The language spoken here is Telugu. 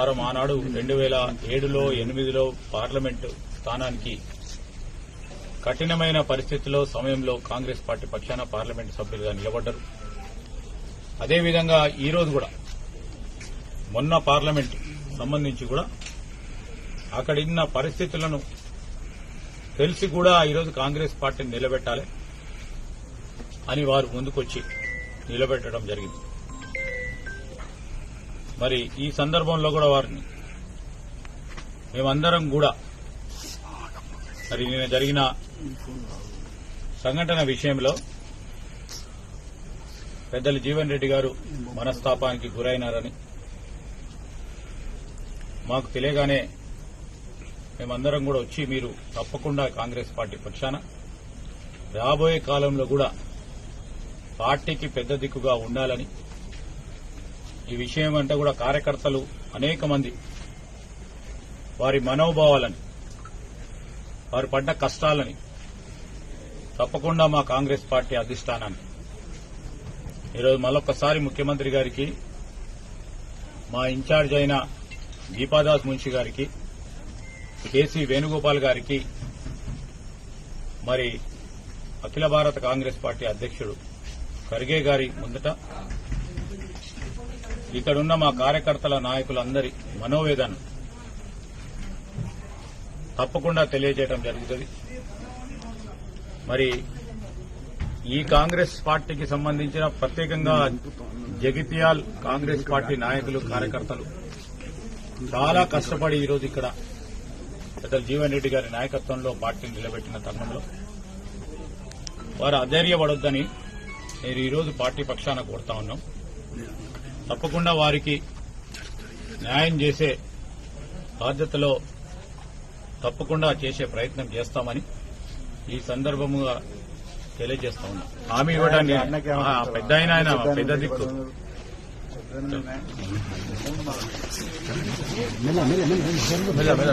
వారం ఆనాడు రెండు వేల ఏడులో ఎనిమిదిలో పార్లమెంట్ స్థానానికి కఠినమైన పరిస్థితిలో సమయంలో కాంగ్రెస్ పార్టీ పక్షాన పార్లమెంటు సభ్యులుగా నిలబడ్డారు. అదేవిధంగా ఈ రోజు కూడా మొన్న పార్లమెంట్ సంబంధించి కూడా అక్కడున్న పరిస్థితులను తెలిసి కూడా ఈరోజు కాంగ్రెస్ పార్టీని నిలబెట్టాలి అని వారు ముందుకొచ్చి నిలబెట్టడం జరిగింది. మరి ఈ సందర్భంలో కూడా వారిని. మేమందరం కూడా మరి నిన్న జరిగిన సంఘటన విషయంలో పెద్దలు జీవన్ రెడ్డి గారు మనస్తాపానికి గురైనారని మాకు తెలియగానే మేమందరం కూడా వచ్చి మీరు తప్పకుండా కాంగ్రెస్ పార్టీ పక్షాన రాబోయే కాలంలో కూడా పార్టీకి పెద్ద దిక్కుగా ఉండాలని ఈ విషయం అంటే కూడా కార్యకర్తలు అనేక మంది వారి మనోభావాలని వారు పడ్డ కష్టాలని తప్పకుండా మా కాంగ్రెస్ పార్టీ అధిష్టానాన్ని. ఈరోజు మరొకసారి ముఖ్యమంత్రి గారికి మా ఇన్ఛార్జ్ అయిన దీపాదాస్ మున్షి గారికి కేసీ వేణుగోపాల్ గారికి మరి అఖిల భారత కాంగ్రెస్ పార్టీ అధ్యక్షుడు ఖర్గే గారి ముందట ఇక్కడున్న మా కార్యకర్తల నాయకులందరి మనోవేదన తప్పకుండా తెలియజేయడం జరుగుతుంది. మరి ఈ కాంగ్రెస్ పార్టీకి సంబంధించిన ప్రత్యేకంగా జగిత్యాల్ కాంగ్రెస్ పార్టీ నాయకులు కార్యకర్తలు చాలా కష్టపడి ఈరోజు ఇక్కడ పెద్దలు జీవన్ రెడ్డి గారి నాయకత్వంలో పార్టీని నిలబెట్టిన తరుణంలో వారు అధైర్యపడొద్దని నేను ఈరోజు పార్టీ పక్షాన కోరుతా ఉన్నాం. తప్పకుండా వారికి న్యాయం చేసే బాధ్యతలో తప్పకుండా చేసే ప్రయత్నం చేస్తామని ఈ సందర్భముగా తెలియజేస్తా ఉన్నాం. హామీ ఇవ్వడానికి పెద్ద ఆయన ఆయన పెద్ద దిక్కు. మెల్ల, మెల్ల.